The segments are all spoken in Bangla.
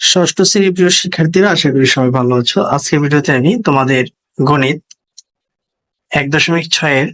ষষ্ঠ শ্রেণির প্রিয় শিক্ষার্থীরা, আশা করি সবাই ভালো আছো। আজকের ভিডিওতে আমি তোমাদের গণিত এক দশমিক ছয়ের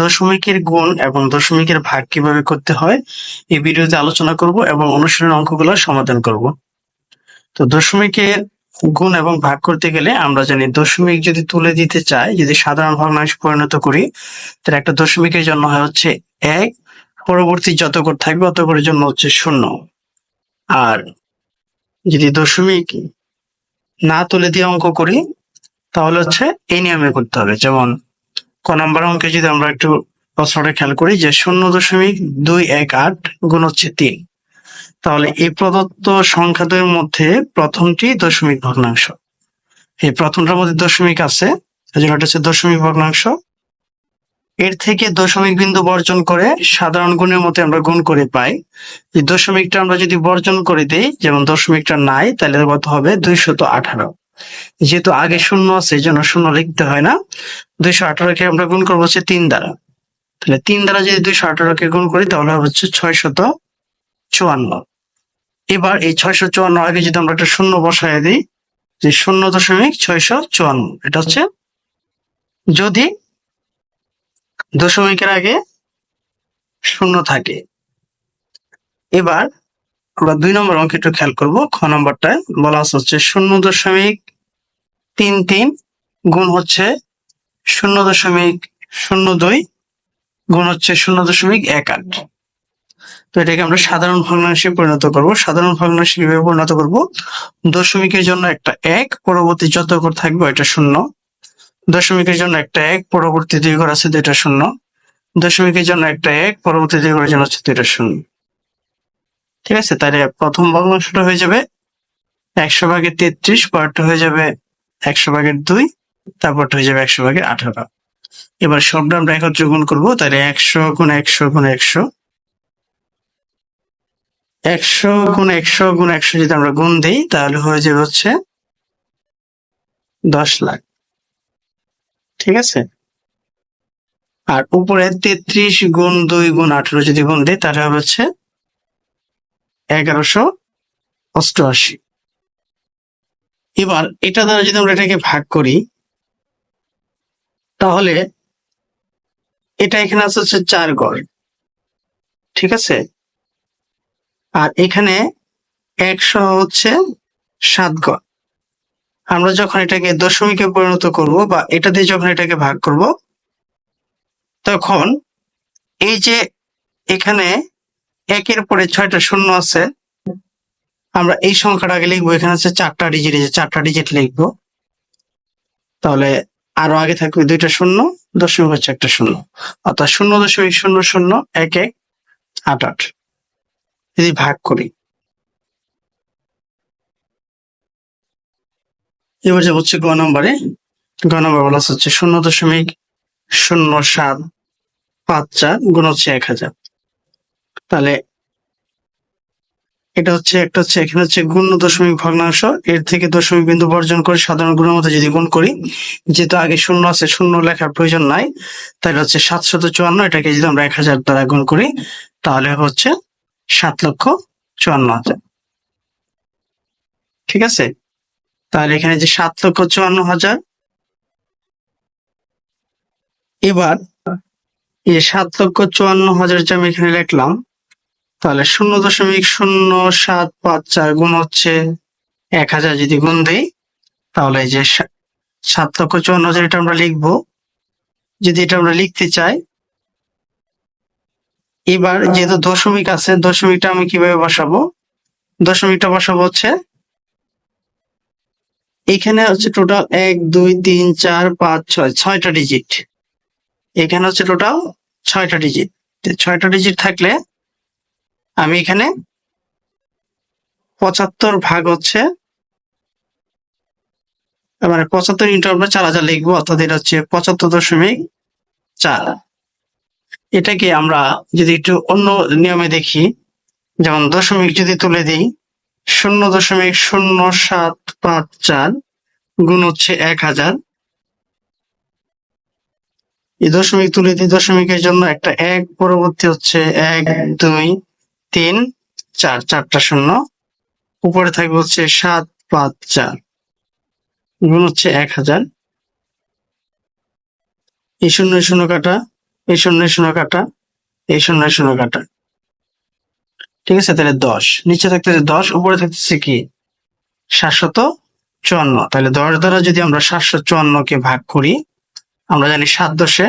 দশমিকের গুণ এবং দশমিকের ভাগ কীভাবে করতে হয়, এই ভিডিওতে আলোচনা করব এবং অনুশীলন অঙ্কগুলো সমাধান করব। তো দশমিকের গুণ এবং ভাগ করতে গেলে আমরা জানি দশমিক যদি তুলে দিতে চাই, যদি সাধারণ ভগ্নাংশ পরিণত করি, তাহলে একটা দশমিকের জন্য হয় হচ্ছে এক, পরবর্তী যত করে থাকবে, অত করে জন্য হচ্ছে শূন্য। আর যদি দশমিক না তুলে দিয়ে অঙ্ক করি, তাহলে হচ্ছে এই নিয়মে করতে হবে। যেমন ক নম্বর অঙ্কে যদি আমরা একটু প্রশ্নটা খেয়াল করি যে শূন্য দশমিক দুই এক আট গুণ হচ্ছে তিন, তাহলে এই প্রদত্ত সংখ্যা সংখ্যাদের মধ্যে প্রথমটি দশমিক ভগ্নাংশ। এই প্রথমটার মধ্যে দশমিক আছে হচ্ছে দশমিক ভগ্নাংশ। এর থেকে দশমিক বিন্দু বর্জন করে সাধারণ গুণের মতো আমরা গুণ করে পাই। এই দশমিকটা আমরা যদি বর্জন করে দেই, যেমন দশমিকটা নাই, তাহলে কত হবে? দুইশত আঠারো। যেহেতু আগে শূন্য আছে এই জন্য শূন্য লিখতে হয় না। দুইশো আঠারোকে আমরা গুণ করব হচ্ছে তিন দ্বারা। তাহলে তিন দ্বারা যদি দুইশো আঠারোকে গুণ করি, তাহলে হচ্ছে ছয়শত চুয়ান্ন। এবার এই ছয়শো চুয়ান্ন আগে যদি আমরা একটা শূন্য বসায় দিই, যে শূন্য দশমিক ছয়শো চুয়ান্ন, এটা হচ্ছে যদি দশমিকের আগে শূন্য থাকে। এবার আমরা দুই নম্বর অঙ্কে একটু খেয়াল করব। খ নম্বরটায় বলা হচ্ছে শূন্য দশমিক তিন তিন গুণ হচ্ছে শূন্য দশমিক শূন্য দুই গুণ হচ্ছে শূন্য দশমিক এক আট। তো এটাকে আমরা সাধারণ ভগ্নাংশে পরিণত করব। সাধারণ ভগ্নাংশে কীভাবে পরিণত করব? দশমিকের জন্য একটা এক, পরবর্তী যত থাকবে এটা শূন্য। দশমিকের জন্য একটা এক, পরবর্তী দুই ঘর আছে দুইটা শূন্য। দশমিকের জন্য একটা এক, পরবর্তী দুই ঘরের জন্য হচ্ছে দুইটা শূন্য। ঠিক আছে? তাহলে প্রথম ভগ্নাংশটা হয়ে যাবে একশো ভাগের তেত্রিশ, পরেরটা হয়ে যাবে একশো ভাগের দুই, তারপরটা হয়ে যাবে একশো ভাগের আঠারো। এবার সবটা আমরা একত্রে গুণ করব, তাহলে একশো গুণ একশো গুণ একশো। একশো গুণ একশো গুণ একশো যদি আমরা গুণ দিই, তাহলে হয়ে যাবে হচ্ছে দশ লাখ। ঠিক আছে? আর উপরে তেত্রিশ গুণ দুই গুণ আঠারো যদি গুণ দিই, তাহলে হচ্ছে এগারোশো অষ্টআশি। এবার এটা দ্বারা যদি আমরা এটাকে ভাগ করি, তাহলে এটা এখানে আছে হচ্ছে চার গড়। ঠিক আছে? আর এখানে একশো হচ্ছে সাত গড়। আমরা যখন এটাকে দশমিকে পরিণত করব বা এটা দিয়ে যখন এটাকে ভাগ করব, তখন এই যে এখানে একের পরে ছয়টা শূন্য আছে, আমরা এই সংখ্যাটা আগে লিখব। এখানে আছে চারটা ডিজিট চারটা ডিজিট লিখব। তাহলে আরও আগে থাকবে দুইটা শূন্য, দশমিক হচ্ছে একটা শূন্য। অর্থাৎ শূন্য দশমিক শূন্য শূন্য, এক এক, আট আট। যদি ভাগ করি এবার যে হচ্ছে গ নম্বরে, গ নম্বর বলা হচ্ছে শূন্য দশমিক শূন্য সাত পাঁচ চার গুণ হচ্ছে এক হাজার। তাহলে এটা হচ্ছে, একটা হচ্ছে, এখানে হচ্ছে গুণ দশমিক ভগ্নাংশ, এর থেকে দশমিক বিন্দু বর্জন করে সাধারণ গুণের মতো যদি গুণ করি, যেহেতু আগে শূন্য আছে, শূন্য লেখার প্রয়োজন নাই, তাহলে হচ্ছে সাতশত চুয়ান্ন, এটাকে যদি আমরা এক হাজার দ্বারা গুণ করি, তাহলে হচ্ছে সাত লক্ষ চুয়ান্ন হাজার। ঠিক আছে? তাহলে এখানে যে সাত লক্ষ চুয়ান্ন হাজার, এবার এই সাত লক্ষ চুয়ান্ন হাজার যে আমি এখানে লিখলাম, তাহলে শূন্য দশমিক শূন্য সাত পাঁচ চার গুণ হচ্ছে এক হাজার যদি গুণ দিই, তাহলে এই যে সাত লক্ষ চুয়ান্ন হাজার এটা আমরা লিখব। যদি এটা আমরা লিখতে চাই, এবার যেহেতু দশমিক আছে, দশমিকটা আমি কীভাবে বসাবো? দশমিকটা বসাবো হচ্ছে এখানে হচ্ছে টোটাল এক, দুই, তিন, চার, পাঁচ, ছয়, ছয়টা ডিজিট এখানে হচ্ছে টোটাল ছয়টা ডিজিট ছয়টা ডিজিট থাকলে আমি এখানে পঁচাত্তর ভাগ হচ্ছে মানে পঁচাত্তর ইন্টু আমরা চার হাজার লিখব, অর্থাৎ এটা হচ্ছে পঁচাত্তর দশমিক চার। এটাকে আমরা যদি একটু অন্য নিয়মে দেখি, যেমন দশমিক যদি তুলে দিই শূন্য দশমিক শূন্য সাত পাঁচ চার গুণ হচ্ছে এক হাজার। এই দশমিক তুলে দিই দশমিকের জন্য একটা এক পরবর্তী হচ্ছে এক, দুই, তিন, চার, চারটা শূন্য। উপরে থাকবে হচ্ছে সাত, পাঁচ, চার, গুণ হচ্ছে এক হাজার। এই শূন্য শূন্য কাটা, এই শূন্য শূন্য কাটা, এই শূন্য শূন্য কাটা। ঠিক আছে, তাহলে দশ। নিচে থাকতেছে দশ, উপরে থাকতেছে কি? সাতশত চুয়ান্ন। তাহলে দশ দ্বারা যদি আমরা সাতশো চুয়ান্নকে ভাগ করি, আমরা জানি সাত দশে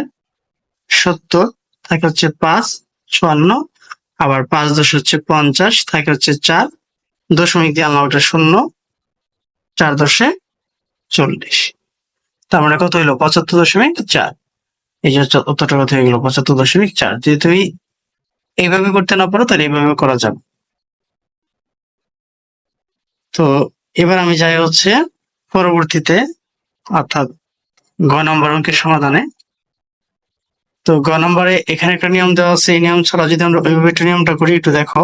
সত্তর, থাকে হচ্ছে পাঁচ, চুয়ান্ন। আবার পাঁচ দশ হচ্ছে পঞ্চাশ, থাকে হচ্ছে চার। দশমিক দিয়ে আমরা ওটা শূন্য, চার দশে চল্লিশ। তার মানে কত হইল? পঁচাত্তর দশমিক চার। এই যে উত্তরটা কত হয়ে গেল? পঁচাত্তর দশমিক চার। যদি তুমি এইভাবে করতে না পারো, তাহলে এইভাবে করা যাবে। তো এবার আমি যাই হচ্ছে পরবর্তীতে, অর্থাৎ গ নম্বর অঙ্কের সমাধানে। তো গ নম্বরে এখানে একটা নিয়ম দেওয়া আছে, এই নিয়ম ছাড়া যদি আমরা ওইভাবে একটা নিয়মটা করি, একটু দেখো।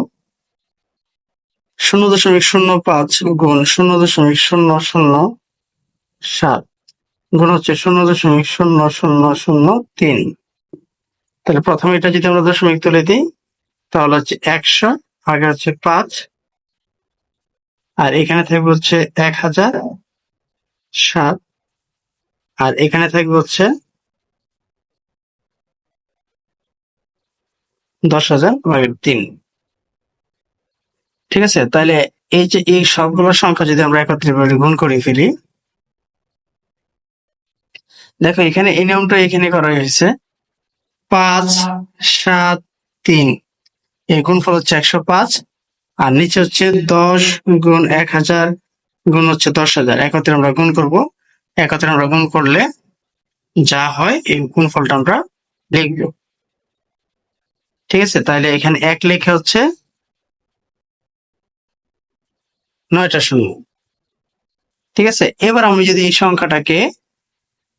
শূন্য দশমিক শূন্য পাঁচ গুণ শূন্য দশমিক শূন্য শূন্য সাত গুণ হচ্ছে শূন্য দশমিক শূন্য শূন্য শূন্য তিন। তাহলে প্রথমে এটা যদি আমরা দশমিক তুলে দিই তাহলে হচ্ছে একশো আগে হচ্ছে পাঁচ। আর এখানে থাকবে হচ্ছে এক হাজার সাত। আর এখানে থাকবে হচ্ছে দশ হাজার তিন। ঠিক আছে? তাহলে এই যে এই সবগুলো সংখ্যা যদি আমরা একত্রিত গুণ করে ফেলি, দেখো এখানে এই নিয়মটা এখানে করা হয়েছে। পাঁচ, সাত, তিন। এর গুণফল হচ্ছে একশো পাঁচ, আর নিচে হচ্ছে দশ গুণ এক হাজার গুণ হচ্ছে দশ হাজার। একত্রে আমরা গুণ করব। একত্রে আমরা গুণ করলে যা হয় এই গুণফলটা আমরা লিখব। ঠিক আছে? তাহলে এখানে এক লেখে হচ্ছে নয়টা শূন্য। ঠিক আছে? এবার আমি যদি এই সংখ্যাটাকে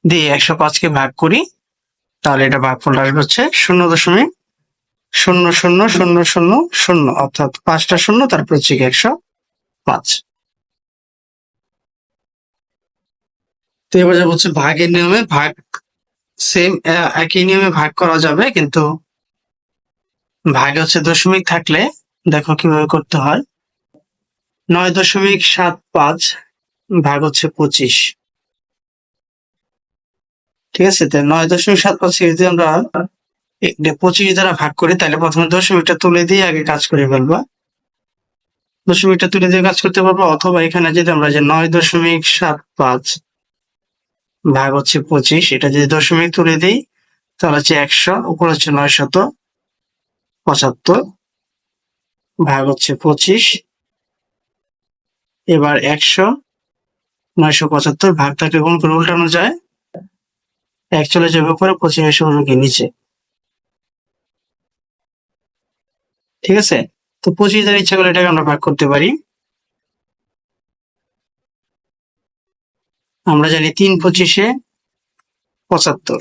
দিয়ে একশো পাঁচকে ভাগ করি, তাহলে এটা ভাগফলটা আসবে হচ্ছে শূন্য দশমিক শূন্য শূন্য শূন্য শূন্য শূন্য, অর্থাৎ পাঁচটা শূন্য, তারপর হচ্ছে একশো পাঁচ। তো এবার যাব হচ্ছে ভাগের নিয়মে, ভাগ সেম একই নিয়মে ভাগ করা যাবে, কিন্তু ভাগে হচ্ছে দশমিক থাকলে দেখো কীভাবে করতে হয়। নয় দশমিক সাত পাঁচ ভাগ হচ্ছে পঁচিশ। ঠিক আছে? নয় দশমিক সাত পাঁচ যদি আমরা পঁচিশ দ্বারা ভাগ করি, তাহলে প্রথমে দশমিকটা তুলে দিয়ে আগে কাজ করে ফেলবা। দশমিকটা তুলে দিয়ে কাজ করতে পারব, অথবা এখানে যদি আমরা যে নয় দশমিক সাত পাঁচ ভাগ হচ্ছে পঁচিশ, এটা যদি দশমিক তুলে দিই, তাহলে হচ্ছে একশো, উপর হচ্ছে নয় শত পঁচাত্তর ভাগ হচ্ছে পঁচিশ। এবার একশো, নয়শো পঁচাত্তর ভাগ তাকে গুণ করে উল্টানো যায়। এক চলে পঁচিশ নিচে। ঠিক আছে? তো পঁচিশ হাজার ইচ্ছা করলে এটাকে আমরা ভাগ করতে পারি। আমরা জানি তিন পঁচিশে পঁচাত্তর।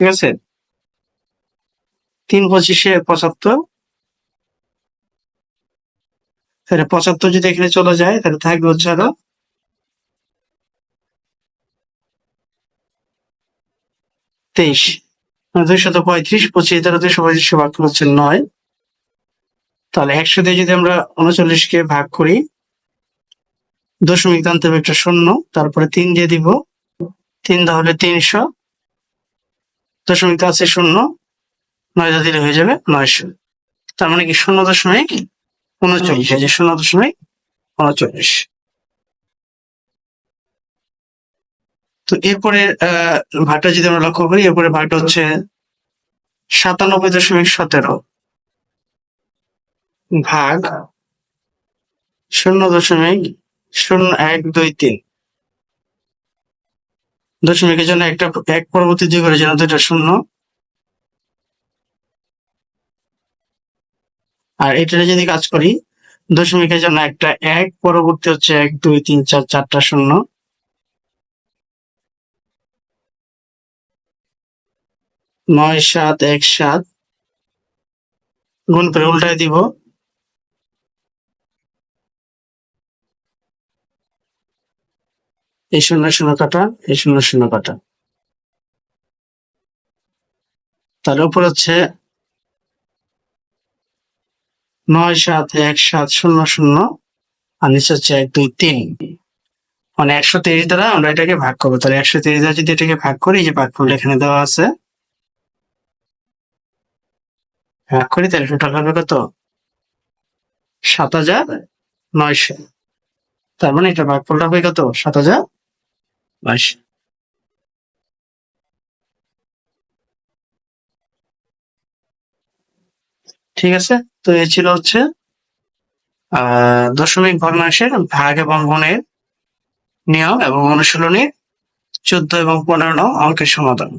ঠিক আছে? তিন পঁচিশে পঁচাত্তর। তাহলে পঁচাত্তর যদি এখানে চলে যায়, তাহলে থাকবে হচ্ছে আরও তেইশ। দুইশত পঁয়ত্রিশ, পঁচিশ দ্বারা দুইশো পঁয়ত্রিশ ভাগ হচ্ছে নয়। তাহলে একশো দিয়ে যদি আমরা উনচল্লিশকে ভাগ করি, দশমিক দান্ত একটা শূন্য, তারপরে তিন দিয়ে দিব, তিন তাহলে তিনশো। দশমিক আছে শূন্য, নয় দিলে হয়ে যাবে নয়শো। তার মানে কি শূন্য দশমিক উনচল্লিশ, এই যে শূন্য দশমিক উনচল্লিশ। তো এরপরে, আহ, ভাগটা যদি আমরা লক্ষ্য করি, এরপরে ভাগটা হচ্ছে সাতানব্বই দশমিক সতেরো ভাগ শূন্য দশমিক শূন্য এক দুই তিন। দশমিকের জন্য একটা, এক পরবর্তী করে জন্য দুইটা শূন্য। আর এটা যদি কাজ করি, দশমিকের জন্য একটা এক, পরবর্তী হচ্ছে এক, দুই, তিন, চার, চারটা শূন্য। নয় সাত এক সাত। গুণ করে উল্টায় দিব। এই শূন্য শূন্য কাটা, এই শূন্য শূন্য কাটা। তার উপর হচ্ছে নয় সাত এক সাত, শূন্য শূন্য, আর নিচে হচ্ছে এক, দুই, তিন। মানে একশো তিরিশ দ্বারা আমরা এটাকে ভাগ করব। তাহলে একশো তিরিশ দ্বারা যদি এটাকে ভাগ করি যে ভাগফল এখানে দেওয়া আছে করি তাহলে টোটাল হবে কত? সাত হাজার নয়শো। তার মানে এটা ভাগফলটা হবে কত? সাত হাজার নয়শো। ঠিক আছে, তো এ ছিল হচ্ছে দশমিক ভগ্নাংশের ভাগ এবং গুণের নিয়ম এবং অনুশীলনী চোদ্দ এবং পনেরো অঙ্কের সমাধান।